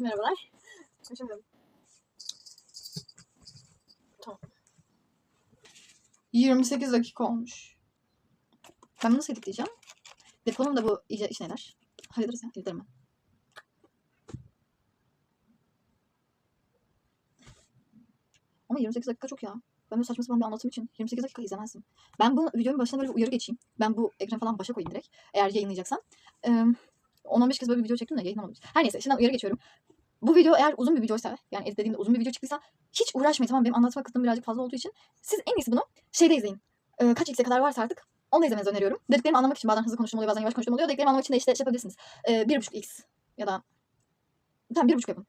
Merhabalar. Şimdi Tamam. 28 dakika olmuş. Ben bunu nasıl editleyeceğim? Deponum da bu iyice işine eder. Hallederiz ya. Editlerim ben. Ama 28 dakika çok ya. Ben böyle saçma sapan bir anlatım için 28 dakika izlemezdim. Ben bu videonun başına böyle bir uyarı geçeyim. Ben bu ekran falan başa koyayım direkt. Eğer yayınlayacaksam. Ee, 10-15 kez böyle bir video çektim de yayınlamamış. Her neyse şimdi uyarı geçiyorum. Bu video eğer uzun bir videoysa yani editlediğimde uzun bir video çıktıysa hiç uğraşmayın tamam benim anlatma kısmım birazcık fazla olduğu için siz en iyisi bunu şeyde izleyin. Ee, kaç x'e kadar varsa artık onu da izlemenizi öneriyorum. Dediklerimi anlamak için bazen hızlı konuştum oluyor bazen yavaş konuştum oluyor. Dediklerimi anlamak için de işte şey yapabilirsiniz. Ee, 1.5x ya da tamam 1.5 yapın.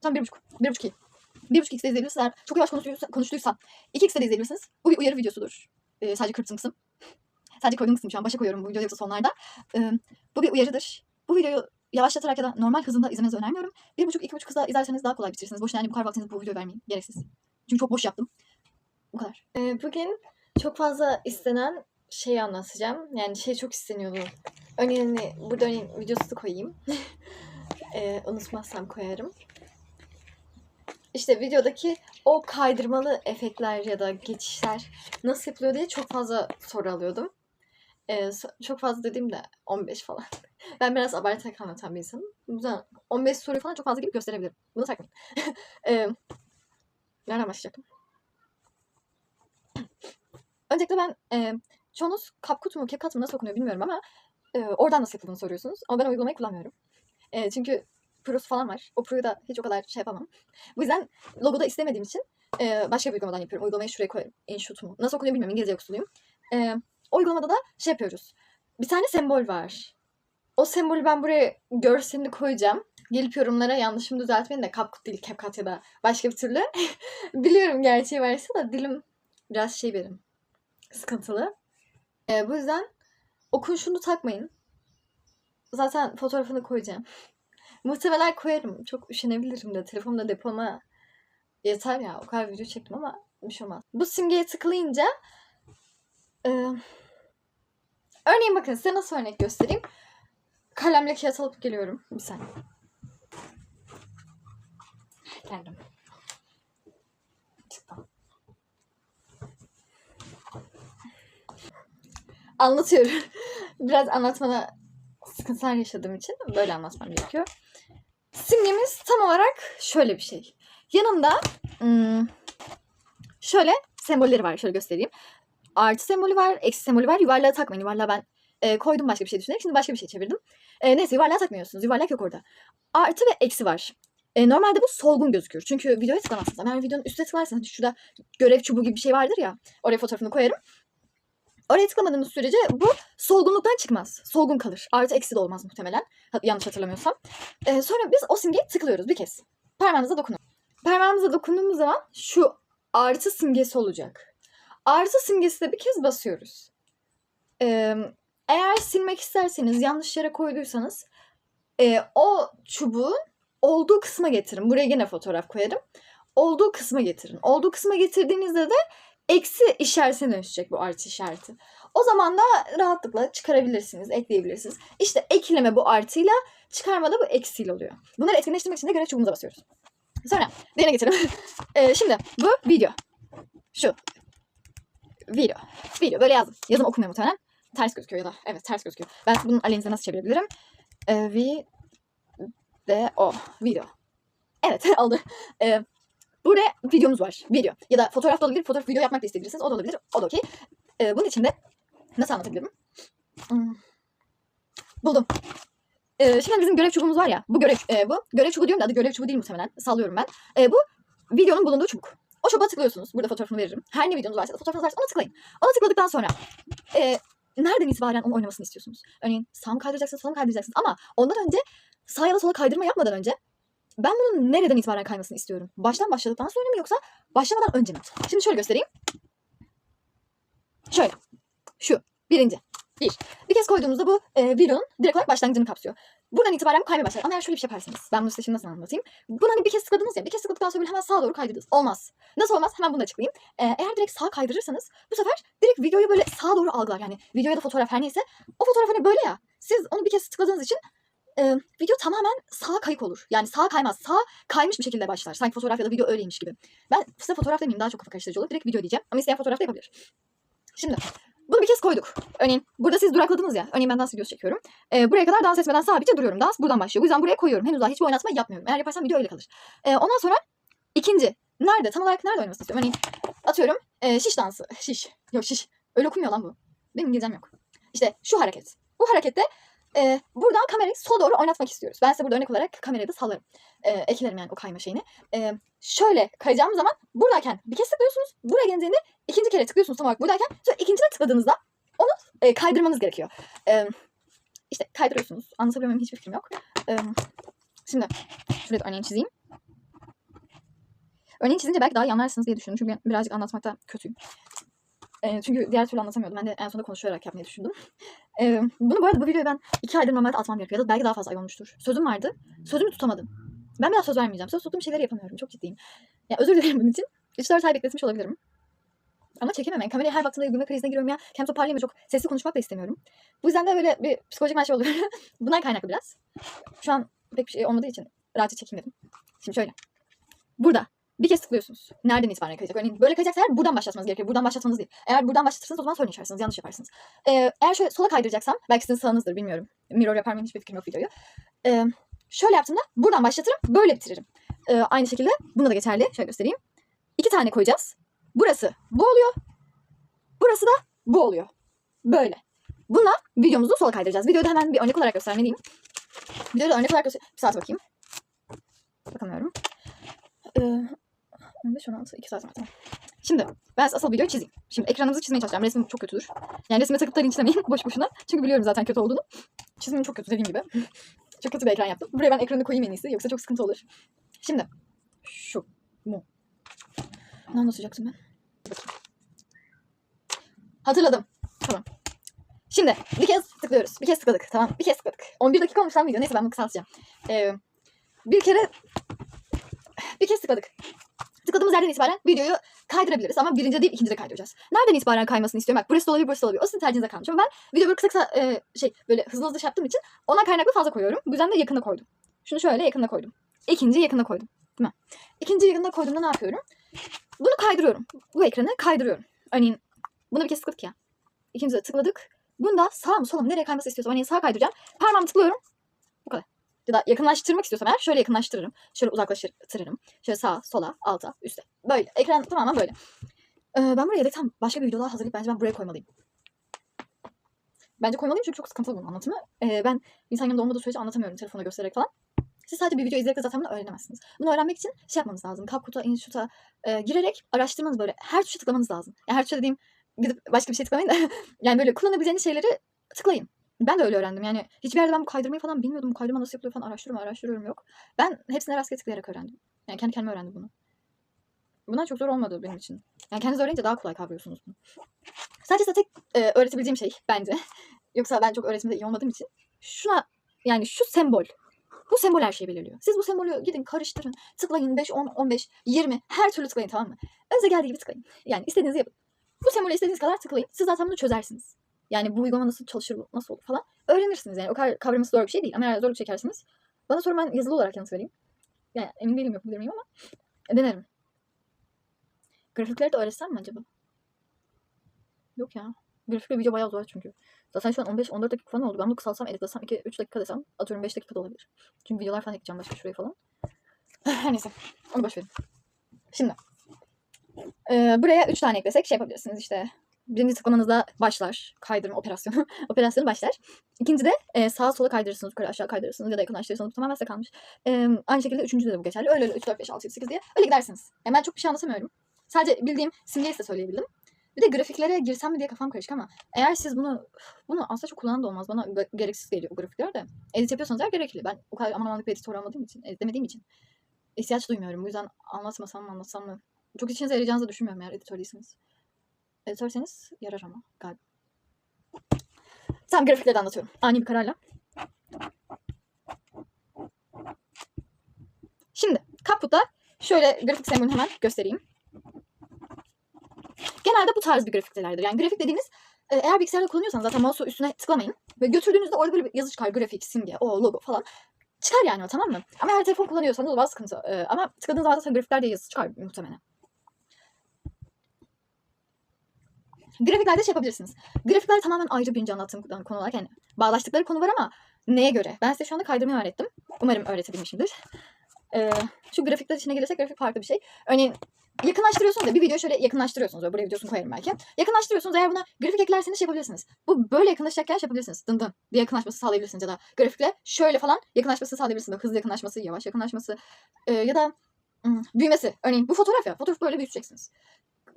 Tamam 1.5. 1.5 iyi. 1.5x'de izleyebilirsiniz. Eğer çok yavaş konuştuysa, konuştuysa 2x'de de izleyebilirsiniz. Bu bir uyarı videosudur. Ee, sadece kırptığım kısım. Sadece koyduğum kısım şu an başa koyuyorum bu videoda yoksa sonlarda. Ee, bu bir uyarıdır. Bu videoyu yavaşlatarak ya da normal hızında izlemenizi önermiyorum. Bir buçuk, iki buçuk hızda izlerseniz daha kolay bitirirsiniz. Boşuna yani bu kadar vaktinizi bu videoya vermeyin. Gereksiz. Çünkü çok boş yaptım. Bu kadar. Ee, bugün çok fazla istenen şeyi anlatacağım. Yani şey çok isteniyordu. Örneğin hani burada örneğin videosu koyayım. ee, unutmazsam koyarım. İşte videodaki o kaydırmalı efektler ya da geçişler nasıl yapılıyor diye çok fazla soru alıyordum. So- çok fazla dediğimde 15 falan. Ben biraz abartarak anlatan bir insanım. Bu yüzden 15 soruyu falan çok fazla gibi gösterebilirim. Bunu takmayın. ee, nereden başlayacaktım? Öncelikle ben e, çoğunuz CapCut mu CapCut mu nasıl okunuyor bilmiyorum ama e, oradan nasıl yapıldığını soruyorsunuz. Ama ben uygulamayı kullanmıyorum. E, çünkü Pro'su falan var. O Pro'yu da hiç o kadar şey yapamam. Bu yüzden logoda istemediğim için e, başka bir uygulamadan yapıyorum. Uygulamayı şuraya koyarım. InShoot mu? Nasıl okunuyor bilmiyorum. İngilizce yoksuluyum. E, uygulamada da şey yapıyoruz. Bir tane sembol var. O sembolü ben buraya görselini koyacağım. Gelip yorumlara yanlışımı düzeltmeyin de CapCut değil CapCut ya da başka bir türlü. Biliyorum gerçeği varsa da dilim biraz şey benim sıkıntılı. Ee, bu yüzden okun şunu takmayın. Zaten fotoğrafını koyacağım. Muhtemelen koyarım. Çok üşenebilirim de. Telefonda depoma yeter ya. O kadar video çektim ama bir şey olmaz. Bu simgeye tıklayınca e, örneğin bakın size nasıl örnek göstereyim. Kalemle kağıt alıp geliyorum. Bir saniye. Geldim. Çıktım. anlatıyorum. Biraz anlatmada sıkıntılar yaşadığım için böyle anlatmam gerekiyor. Simgemiz tam olarak şöyle bir şey. Yanında hmm, şöyle sembolleri var. Şöyle göstereyim. Artı sembolü var, eksi sembolü var. Yuvarlağı takmayın. Yuvarlağı ben e, koydum başka bir şey düşünerek. Şimdi başka bir şey çevirdim. E, neyse yuvarlağı takmıyorsunuz. Yuvarlak yok orada. Artı ve eksi var. E, normalde bu solgun gözükür. Çünkü videoya tıklamazsınız. Ama eğer videonun üstüne tıklarsanız hani şurada görev çubuğu gibi bir şey vardır ya. Oraya fotoğrafını koyarım. Oraya tıklamadığımız sürece bu solgunluktan çıkmaz. Solgun kalır. Artı eksi de olmaz muhtemelen. Yanlış hatırlamıyorsam. Ee, sonra biz o simgeye tıklıyoruz bir kez. Parmağınıza dokunun. Parmağımıza dokunduğumuz zaman şu artı simgesi olacak. Artı simgesi de bir kez basıyoruz. Ee, eğer silmek isterseniz yanlış yere koyduysanız e, o çubuğun olduğu kısma getirin. Buraya yine fotoğraf koyarım. Olduğu kısma getirin. Olduğu kısma getirdiğinizde de eksi işaretine dönüşecek bu artı işareti. O zaman da rahatlıkla çıkarabilirsiniz, ekleyebilirsiniz. İşte ekleme bu artıyla, çıkarma da bu eksiyle oluyor. Bunları etkinleştirmek için de görev çubuğumuza basıyoruz. Sonra diğerine geçelim. Ee, şimdi bu video. Şu. Video. Video. Böyle yazdım. Yazım okumuyor muhtemelen. Ters gözüküyor ya da. Evet ters gözüküyor. Ben bunun aleyhinize nasıl çevirebilirim? Ee, video. Video. Evet oldu. Ee, Burada videomuz var. Video. Ya da fotoğraf da olabilir. Fotoğraf video yapmak da isteyebilirsiniz. O da olabilir. O da okey. Ee, bunun için de nasıl anlatabilirim? Hmm. Buldum. Ee, şimdi bizim görev çubuğumuz var ya. Bu görev, e, bu görev çubuğu diyorum da adı görev çubuğu değil muhtemelen. Sallıyorum ben. E, bu videonun bulunduğu çubuk. O çubuğa tıklıyorsunuz. Burada fotoğrafını veririm. Her ne videonuz varsa da fotoğrafınız varsa ona tıklayın. Ona tıkladıktan sonra e, nereden itibaren onun oynamasını istiyorsunuz? Örneğin sağ mı kaydıracaksınız, sola mı kaydıracaksınız? Ama ondan önce sağ ya da sola kaydırma yapmadan önce ben bunun nereden itibaren kaymasını istiyorum? Baştan başladıktan sonra mı yoksa başlamadan önce mi? Şimdi şöyle göstereyim. Şöyle. Şu. Birinci. Bir. Bir kez koyduğumuzda bu e, videonun direkt olarak başlangıcını kapsıyor. Buradan itibaren bu kaymaya başlar. Ama eğer şöyle bir şey yaparsanız. Ben bunu size şimdi nasıl anlatayım? Bunu hani bir kez tıkladınız ya. Bir kez tıkladıktan sonra hemen sağa doğru kaydırdınız. Olmaz. Nasıl olmaz? Hemen bunu açıklayayım. E, eğer direkt sağa kaydırırsanız bu sefer direkt videoyu böyle sağa doğru algılar. Yani video ya da fotoğraf her neyse. O fotoğraf hani böyle ya. Siz onu bir kez tıkladığınız için e, video tamamen sağa kayık olur. Yani sağa kaymaz. Sağa kaymış bir şekilde başlar. Sanki fotoğraf ya da video öyleymiş gibi. Ben size fotoğraf demeyeyim daha çok kafa karıştırıcı olur. Direkt video diyeceğim. Ama isteyen fotoğraf da yapabilir. Şimdi bunu bir kez koyduk. Örneğin burada siz durakladınız ya. Örneğin ben dans videosu çekiyorum. Ee, buraya kadar dans etmeden sabitçe duruyorum. Dans buradan başlıyor. Bu yüzden buraya koyuyorum. Henüz daha hiçbir oynatma yapmıyorum. Eğer yaparsam video öyle kalır. Ee, ondan sonra ikinci. Nerede? Tam olarak nerede oynamasını istiyorum? Örneğin atıyorum e, şiş dansı. Şiş. Yok şiş. Öyle okunmuyor lan bu. Benim İngilizcem yok. İşte şu hareket. Bu harekette e, buradan kamerayı sola doğru oynatmak istiyoruz. Ben size burada örnek olarak kamerayı da sallarım. E, eklerim yani o kayma şeyini. E, şöyle kayacağımız zaman buradayken bir kez tıklıyorsunuz. Buraya geldiğinde ikinci kere tıklıyorsunuz tam olarak buradayken. Sonra ikincide tıkladığınızda onu e, kaydırmanız gerekiyor. E, işte kaydırıyorsunuz. Anlatabiliyor muyum hiçbir fikrim yok. E, şimdi şuraya da örneğin çizeyim. Örneğin çizince belki daha iyi anlarsınız diye düşündüm. Çünkü birazcık anlatmakta kötüyüm. E, çünkü diğer türlü anlatamıyordum. Ben de en sonunda konuşarak yapmayı düşündüm. E, bunu bu arada bu videoyu ben iki aydır normalde atmam gerekiyor. Ya da belki daha fazla ay olmuştur. Sözüm vardı. Sözümü tutamadım. Ben bir daha söz vermeyeceğim. Söz tuttuğum şeyleri yapamıyorum. Çok ciddiyim. Ya özür dilerim bunun için. 3-4 ay bekletmiş olabilirim. Ama çekemem. Yani kameraya her baktığımda gülme krizine giriyorum ya. Kendimi toparlayayım çok sesli konuşmak da istemiyorum. Bu yüzden de böyle bir psikolojik maçı oluyor. Bundan kaynaklı biraz. Şu an pek bir şey olmadığı için rahatça çekeyim dedim. Şimdi şöyle. Burada bir kez tıklıyorsunuz. Nereden itibaren kayacak? Örneğin böyle kayacaksa eğer buradan başlatmanız gerekiyor. Buradan başlatmanız değil. Eğer buradan başlatırsanız o zaman sorun yaşarsınız. Yanlış yaparsınız. Ee, eğer şöyle sola kaydıracaksam belki sizin sağınızdır bilmiyorum. Mirror yapar mıyım hiçbir fikrim yok videoyu. Ee, şöyle yaptığımda buradan başlatırım. Böyle bitiririm. Ee, aynı şekilde buna da geçerli. Şöyle göstereyim. İki tane koyacağız. Burası bu oluyor. Burası da bu oluyor. Böyle. Bununla videomuzu sola kaydıracağız. Videoda hemen bir örnek olarak göstermeliyim. Videoda örnek olarak göster... Bir saat bakayım. Bakamıyorum. Ee, 15, 16, 2 saat var. Şimdi ben asıl videoyu çizeyim. Şimdi ekranımızı çizmeye çalışacağım. Resmim çok kötüdür. Yani resme takıp da linçlemeyin boş boşuna. Çünkü biliyorum zaten kötü olduğunu. Çizimim çok kötü dediğim gibi. çok kötü bir ekran yaptım. Buraya ben ekranı koyayım en iyisi. Yoksa çok sıkıntı olur. Şimdi şu mu. Ne anlatacaktım ben? Hatırladım. Tamam. Şimdi bir kez tıklıyoruz. Bir kez tıkladık. Tamam. Bir kez tıkladık. 11 dakika olmuş lan video. Neyse ben bunu kısaltacağım. Ee, bir kere bir kez tıkladık. Tıkladığımız yerden itibaren videoyu kaydırabiliriz ama birinci değil ikinci de kaydıracağız. Nereden itibaren kaymasını istiyorum? Bak burası olabilir, burası olabilir. O sizin tercihinize kalmış. Ama ben video böyle kısa kısa e, şey böyle hızlı hızlı şey yaptığım için ona kaynaklı fazla koyuyorum. Bu yüzden de yakına koydum. Şunu şöyle yakına koydum. İkinciyi yakına koydum. Değil mi? İkinciyi yakına koyduğumda ne yapıyorum? Bunu kaydırıyorum. Bu ekranı kaydırıyorum. Örneğin bunu bir kez tıkladık ya. İkincide tıkladık. Bunda sağ mı sola mı nereye kayması istiyorsam örneğin sağa kaydıracağım. Parmağımı tıklıyorum. Bu kadar. Ya da yakınlaştırmak istiyorsam eğer şöyle yakınlaştırırım. Şöyle uzaklaştırırım. Şöyle sağa, sola, alta, üste. Böyle. Ekran tamamen böyle. Ee, ben buraya yedekten başka bir video daha hazırlayıp bence ben buraya koymalıyım. Bence koymalıyım çünkü çok sıkıntılı bunun anlatımı. Ee, ben insan yanımda olmadığı sürece anlatamıyorum telefona göstererek falan. Siz sadece bir video izleyerek de zaten bunu öğrenemezsiniz. Bunu öğrenmek için şey yapmanız lazım. CapCut'a, InShoot'a e, girerek araştırmanız böyle. Her tuşa tıklamanız lazım. Yani her tuşa dediğim gidip başka bir şey tıklamayın da. yani böyle kullanabileceğiniz şeyleri tıklayın. Ben de öyle öğrendim. Yani hiçbir yerde ben bu kaydırmayı falan bilmiyordum. Bu kaydırma nasıl yapılıyor falan araştırıyorum, araştırıyorum yok. Ben hepsine rastgele tıklayarak öğrendim. Yani kendi kendime öğrendim bunu. Bunlar çok zor olmadı benim için. Yani kendiniz öğrenince daha kolay kavruyorsunuz bunu. Sadece size tek e, öğretebileceğim şey bence. Yoksa ben çok öğretimde iyi olmadığım için. Şuna yani şu sembol. Bu sembol her şeyi belirliyor. Siz bu sembolü gidin karıştırın. Tıklayın 5, 10, 15, 20 her türlü tıklayın tamam mı? Önce geldiği gibi tıklayın. Yani istediğinizi yapın. Bu sembolü istediğiniz kadar tıklayın. Siz zaten bunu çözersiniz. Yani bu uygulama nasıl çalışır, nasıl olur falan. Öğrenirsiniz yani. O kadar kavraması zor bir şey değil. Ama eğer zorluk çekersiniz. Bana sorun ben yazılı olarak yanıt vereyim. Yani emin değilim yapabilir miyim ama denerim. Grafikleri de öğretsem mi acaba? Yok ya. Grafikle video bayağı zor çünkü. Zaten şu an 15-14 dakika falan oldu. Ben bunu kısalsam, editlesem 2-3 dakika desem atıyorum 5 dakika da olabilir. Çünkü videolar falan ekleyeceğim başka şuraya falan. Neyse. Onu boş verin. Şimdi. Ee, buraya 3 tane eklesek şey yapabilirsiniz işte. Birinci tıklamanızda başlar. Kaydırma operasyonu. Operasyonu başlar. İkinci de e, sağa sola kaydırırsınız. Yukarı aşağı kaydırırsınız ya da yakınlaştırırsınız. Bu tamamen size kalmış. E, aynı şekilde üçüncüde de bu geçerli. Öyle öyle 3, 4, 5, 6, 7, 8 diye. Öyle gidersiniz. Yani ben çok bir şey anlatamıyorum. Sadece bildiğim simgeyi size söyleyebildim. Bir de grafiklere girsem mi diye kafam karışık ama eğer siz bunu bunu aslında çok kullanan da olmaz. Bana ge- gereksiz geliyor o grafikler de. Edit yapıyorsanız eğer gerekli. Ben o kadar aman amanlık bir editör olmadığım için, editlemediğim için ihtiyaç duymuyorum. Bu yüzden anlatmasam mı anlatsam mı? Çok işinize yarayacağınızı düşünmüyorum eğer editör değilseniz. Editörseniz yarar ama galiba. Tamam grafikleri de anlatıyorum. Ani bir kararla. Şimdi Capcut'ta şöyle grafik sembolünü hemen göstereyim. Genelde bu tarz bir grafiktelerdir. Yani grafik dediğiniz e, eğer bilgisayarda kullanıyorsanız zaten mouse'u üstüne tıklamayın. Ve götürdüğünüzde orada böyle bir yazı çıkar. Grafik, simge, o logo falan. Çıkar yani o tamam mı? Ama eğer telefon kullanıyorsanız o bazı sıkıntı. Ee, ama tıkladığınız zaman zaten grafikler diye yazı çıkar muhtemelen. Grafiklerde şey yapabilirsiniz. Grafikler tamamen ayrı bir önce anlattığım konular. Yani bağlaştıkları konu var ama neye göre? Ben size şu anda kaydırmayı öğrettim. Umarım öğretebilmişimdir. Ee, şu grafikler içine gelirsek grafik farklı bir şey. Örneğin yakınlaştırıyorsunuz ya bir video şöyle yakınlaştırıyorsunuz. Böyle buraya videosunu koyarım belki. Yakınlaştırıyorsunuz eğer buna grafik eklerseniz şey yapabilirsiniz. Bu böyle yakınlaşacakken şey yapabilirsiniz. Dın dın diye yakınlaşması sağlayabilirsiniz ya da grafikle şöyle falan yakınlaşması sağlayabilirsiniz. Hızlı yakınlaşması, yavaş yakınlaşması ee, ya da hmm, büyümesi. Örneğin bu fotoğraf ya. Fotoğrafı böyle büyüteceksiniz.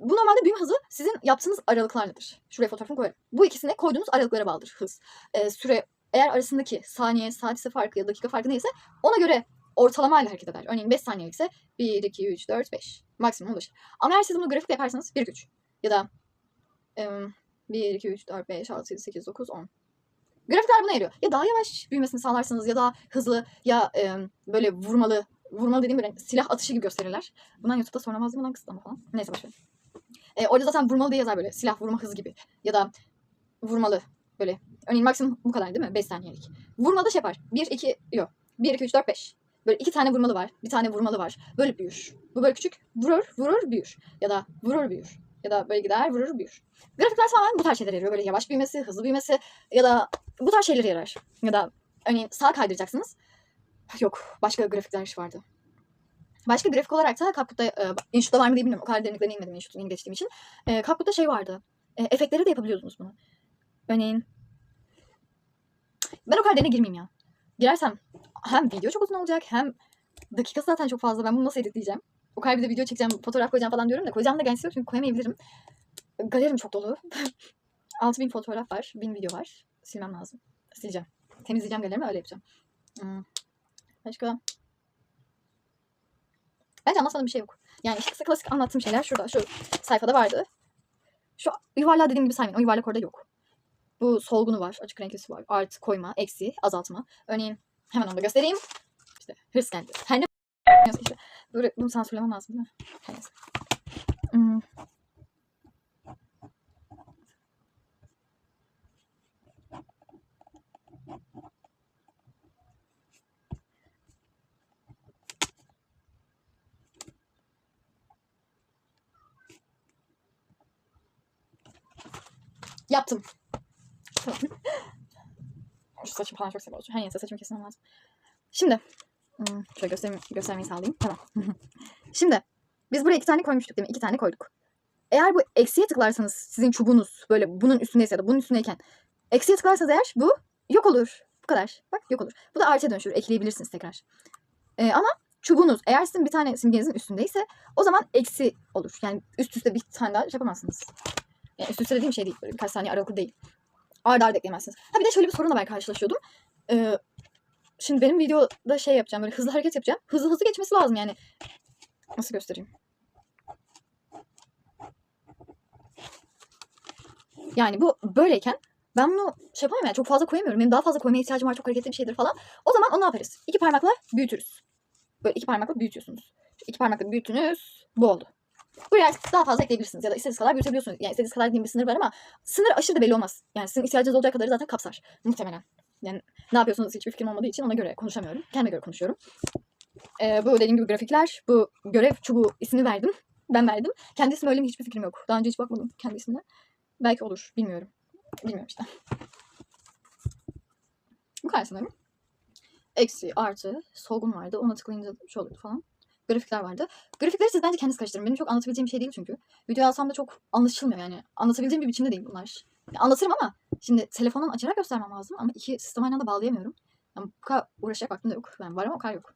Bu normalde büyüme hızı sizin yaptığınız aralıklar nedir? Şuraya fotoğrafını koyarım. Bu ikisine koyduğunuz aralıklara bağlıdır hız. Ee, süre eğer arasındaki saniye, saat ise farkı ya da dakika farkı neyse ona göre ortalamayla hareket eder. Örneğin 5 saniyelikse 1, 2, 3, 4, 5. Maksimum ulaşır. Ama eğer siz bunu grafikle yaparsanız 1, 2, 3. Ya da ım, 1, 2, 3, 4, 5, 6, 7, 8, 9, 10. Grafikler buna yarıyor. Ya daha yavaş büyümesini sağlarsınız ya daha hızlı ya ım, böyle vurmalı. Vurmalı dediğim böyle silah atışı gibi gösterirler. Bundan YouTube'da sorulmaz mı lan kısıtlama falan. Neyse boşver. E, orada zaten vurmalı diye yazar böyle silah vurma hızı gibi. Ya da vurmalı böyle. Örneğin maksimum bu kadar değil mi? 5 saniyelik. Vurmalı şey yapar. 1, 2, yok. 1, 2, 3, 4, 5. Böyle iki tane vurmalı var. Bir tane vurmalı var. Böyle büyür. Bu böyle küçük. Vurur, vurur, büyür. Ya da vurur, büyür. Ya da böyle gider, vurur, büyür. Grafikler tamamen bu tarz şeyler yarıyor. Böyle yavaş büyümesi, hızlı büyümesi ya da bu tarz şeyler yarar. Ya da örneğin sağ kaydıracaksınız. Yok, başka grafikler vardı. Başka grafik olarak da Capcut'ta, e, Inshut'ta var mı diye bilmiyorum. O kadar derinliklerine inmedim Inshut'u yeni geçtiğim için. E, Capcut'ta şey vardı. E, efektleri de yapabiliyordunuz bunu. Örneğin ben o kadar derine girmeyeyim ya. Girersem hem video çok uzun olacak hem dakikası zaten çok fazla. Ben bunu nasıl editleyeceğim? O kadar bir de video çekeceğim, fotoğraf koyacağım falan diyorum da koyacağım da gençse yok çünkü koyamayabilirim. Galerim çok dolu. 6000 fotoğraf var, 1000 video var. Silmem lazım. Sileceğim. Temizleyeceğim galerimi öyle yapacağım. Hmm. Başka? Bence anlatmadığım bir şey yok. Yani işte klasik anlattığım şeyler şurada, şu sayfada vardı. Şu yuvarlağı dediğim gibi saymayın. O yuvarlak orada yok. Bu solgunu var, açık renklisi var. Art, koyma, eksi, azaltma. Örneğin hemen onu da göstereyim. İşte hırs kendi. Her ne işte. Böyle bunu sansürlemem lazım değil mi? Her neyse. Hmm. Yaptım. Şu saçım falan çok seviyorum. Her neyse saçımı kesmem lazım. Şimdi. hmm, Şöyle göstereyim, göstermeyi sağlayayım. Tamam. Şimdi. Biz buraya iki tane koymuştuk değil mi? İki tane koyduk. Eğer bu eksiye tıklarsanız sizin çubuğunuz böyle bunun üstündeyse ya da bunun üstündeyken eksiye tıklarsanız eğer bu yok olur. Bu kadar. Bak yok olur. Bu da artıya dönüşür. Ekleyebilirsiniz tekrar. Ee, ama çubuğunuz eğer sizin bir tane simgenizin üstündeyse o zaman eksi olur. Yani üst üste bir tane daha şey yapamazsınız. Yani üst üste şey değil. Böyle birkaç saniye aralıklı değil. Arda arda ekleyemezsiniz. Ha bir de şöyle bir sorunla ben karşılaşıyordum. Ee, şimdi benim videoda şey yapacağım. Böyle hızlı hareket yapacağım. Hızlı hızlı geçmesi lazım yani. Nasıl göstereyim? Yani bu böyleyken ben bunu şey yapamam yani çok fazla koyamıyorum. Benim daha fazla koymaya ihtiyacım var. Çok hareketli bir şeydir falan. O zaman onu ne yaparız? İki parmakla büyütürüz. Böyle iki parmakla büyütüyorsunuz. İki parmakla büyüttünüz. Bu oldu. Buraya daha fazla ekleyebilirsiniz. Ya da istediğiniz kadar büyütebiliyorsunuz. Yani istediğiniz kadar diyeyim bir sınır var ama sınır aşırı da belli olmaz. Yani sizin ihtiyacınız olacak kadarı zaten kapsar. Muhtemelen. Yani ne yapıyorsunuz hiçbir fikrim olmadığı için ona göre konuşamıyorum. Kendime göre konuşuyorum. Ee, bu dediğim gibi grafikler. Bu görev çubuğu ismini verdim. Ben verdim. Kendi ismi öyle mi hiçbir fikrim yok. Daha önce hiç bakmadım kendi ismine. Belki olur. Bilmiyorum. Bilmiyorum işte. Bu kadar sanırım. Eksi, artı, solgun vardı. Ona tıklayınca şey oluyordu falan. Grafikler vardı. Grafikleri siz bence kendiniz karıştırın. Benim çok anlatabileceğim bir şey değil çünkü. Video alsam da çok anlaşılmıyor yani. Anlatabileceğim bir biçimde değil bunlar. Yani anlatırım ama şimdi telefondan açarak göstermem lazım ama iki sistem aynı anda bağlayamıyorum. Yani bu kadar uğraşacak vaktim de yok. Yani var ama o kadar yok.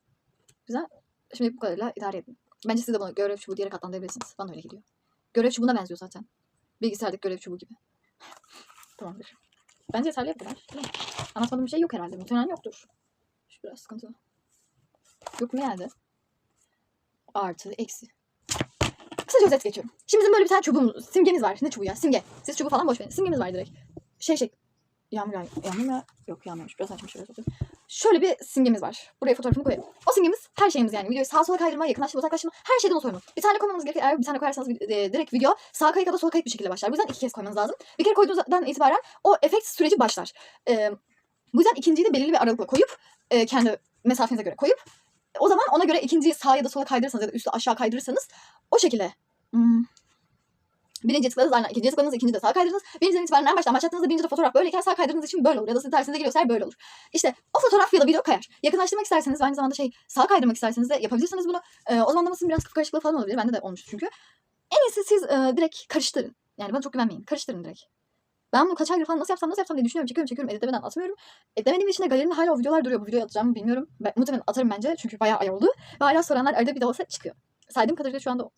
Güzel. Şimdi bu kadarıyla idare edin. Bence siz de bunu görev çubuğu diyerek adlandırabilirsiniz. Bana öyle geliyor. Görev çubuğuna benziyor zaten. Bilgisayardaki görev çubuğu gibi. Tamamdır. Bence yeterli bu? Anlatmadığım bir şey yok herhalde. Muhtemelen yoktur. Şu biraz sıkıntılı. Yok mu yerde? Artı, eksi. Kısaca özet geçiyorum. Şimdi bizim böyle bir tane çubuğumuz, simgemiz var. Ne çubuğu ya? Simge. Siz çubuğu falan boş verin. Simgemiz var direkt. Şey şey. Yağmur yağ. Yağmur mu? Yok yağmıyormuş. Biraz açmış. Biraz açmış. şöyle bir simgemiz var. Buraya fotoğrafını koyalım. O simgemiz her şeyimiz yani. Videoyu sağa sola kaydırma, yakınlaştırma, uzaklaştırma her şeyden o sorumlu. Bir tane koymanız gerekir. Eğer bir tane koyarsanız e, direkt video sağ kayık ya da sol kayık bir şekilde başlar. Bu yüzden iki kez koymanız lazım. Bir kere koyduğunuzdan itibaren o efekt süreci başlar. E, bu yüzden ikinciyi de belirli bir aralıkla koyup e, kendi mesafenize göre koyup o zaman ona göre ikinciyi sağa ya da sola kaydırırsanız ya da üstü aşağı kaydırırsanız o şekilde hmm, Birinci tıkladınız aynen. ikinci tıkladınız, ikinci de sağa kaydırdınız. Birinciden itibaren en baştan başlattığınızda birinci de fotoğraf böyleyken sağ kaydırdığınız için böyle olur. Ya da sizin tersinize geliyorsa eğer böyle olur. İşte o fotoğraf ya da video kayar. Yakınlaştırmak isterseniz aynı zamanda şey sağ kaydırmak isterseniz de yapabilirsiniz bunu. Ee, o zamanlamasının biraz kafa karışıklığı falan olabilir. Bende de olmuştu çünkü. En iyisi siz e, direkt karıştırın. Yani bana çok güvenmeyin. Karıştırın direkt. Ben bunu kaç aydır falan nasıl yapsam nasıl yapsam diye düşünüyorum. Çekiyorum çekiyorum editlemeden atmıyorum. Editlemediğim için de galerimde hala o videolar duruyor. Bu videoyu atacağım mı bilmiyorum. Ben, muhtemelen atarım bence çünkü bayağı ay oldu. Ve hala soranlar arada bir de olsa çıkıyor. Saydığım kadarıyla şu anda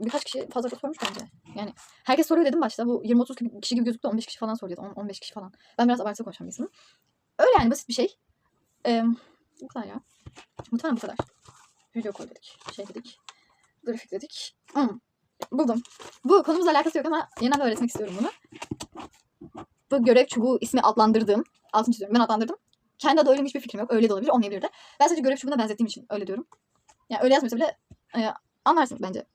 birkaç kişi fazla sormuş bence. Yani herkes soruyor dedim başta. Bu 20-30 kişi gibi gözüktü. 15 kişi falan soruyordu. 10 15 kişi falan. Ben biraz abartılı konuşan birisiyim. Öyle yani basit bir şey. Ee, bu kadar ya. Muhtemelen bu kadar. Video koy dedik. Şey dedik. Grafik dedik. Hmm. Buldum. Bu konumuzla alakası yok ama yeniden de öğretmek istiyorum bunu. Bu görev çubuğu ismi adlandırdığım. Altını çiziyorum. Ben adlandırdım. Kendi adı öyle hiçbir fikrim yok. Öyle de olabilir. Olmayabilir de. Ben sadece görev çubuğuna benzettiğim için öyle diyorum. Yani öyle yazmıyorsa bile e, anlarsınız bence.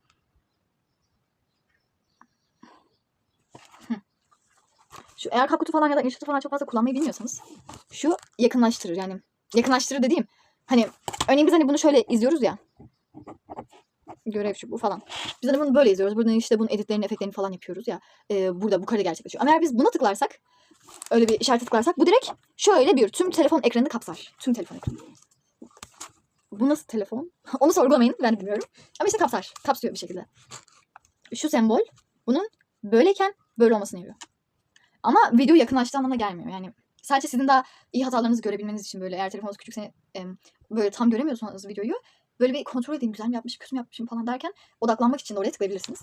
Şu eğer Kakut'u falan ya da InShot'u falan çok fazla kullanmayı bilmiyorsanız şu yakınlaştırır yani. Yakınlaştırır dediğim hani örneğin biz hani bunu şöyle izliyoruz ya. Görev şu falan. Biz hani bunu böyle izliyoruz. Buradan işte bunun editlerini, efektlerini falan yapıyoruz ya. e, burada bu kare gerçekleşiyor. Ama eğer biz buna tıklarsak öyle bir işaret tıklarsak bu direkt şöyle bir tüm telefon ekranını kapsar. Tüm telefon ekranı. Bu nasıl telefon? Onu sorgulamayın. Ben de bilmiyorum. Ama işte kapsar. Kapsıyor bir şekilde. Şu sembol bunun böyleyken böyle olmasını yarıyor. Ama video yakınlaştığı anlamına gelmiyor. Yani sadece sizin daha iyi hatalarınızı görebilmeniz için böyle eğer telefonunuz küçükse böyle tam göremiyorsanız videoyu böyle bir kontrol edeyim güzel mi yapmış kötü mü yapmışım falan derken odaklanmak için de oraya tıklayabilirsiniz.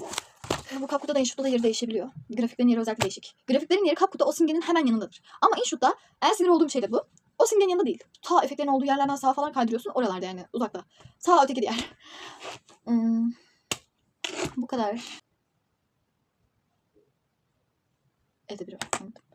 Bu CapCut'ta da InShot'ta da yeri değişebiliyor. Grafiklerin yeri özellikle değişik. Grafiklerin yeri CapCut'ta o simgenin hemen yanındadır. Ama InShot'ta en sinir olduğum şey de bu. O simgenin yanında değil. Ta efektlerin olduğu yerlerden sağa falan kaydırıyorsun. Oralarda yani uzakta. Sağ öteki diğer. Hmm, bu kadar. Evde var. Unuttum.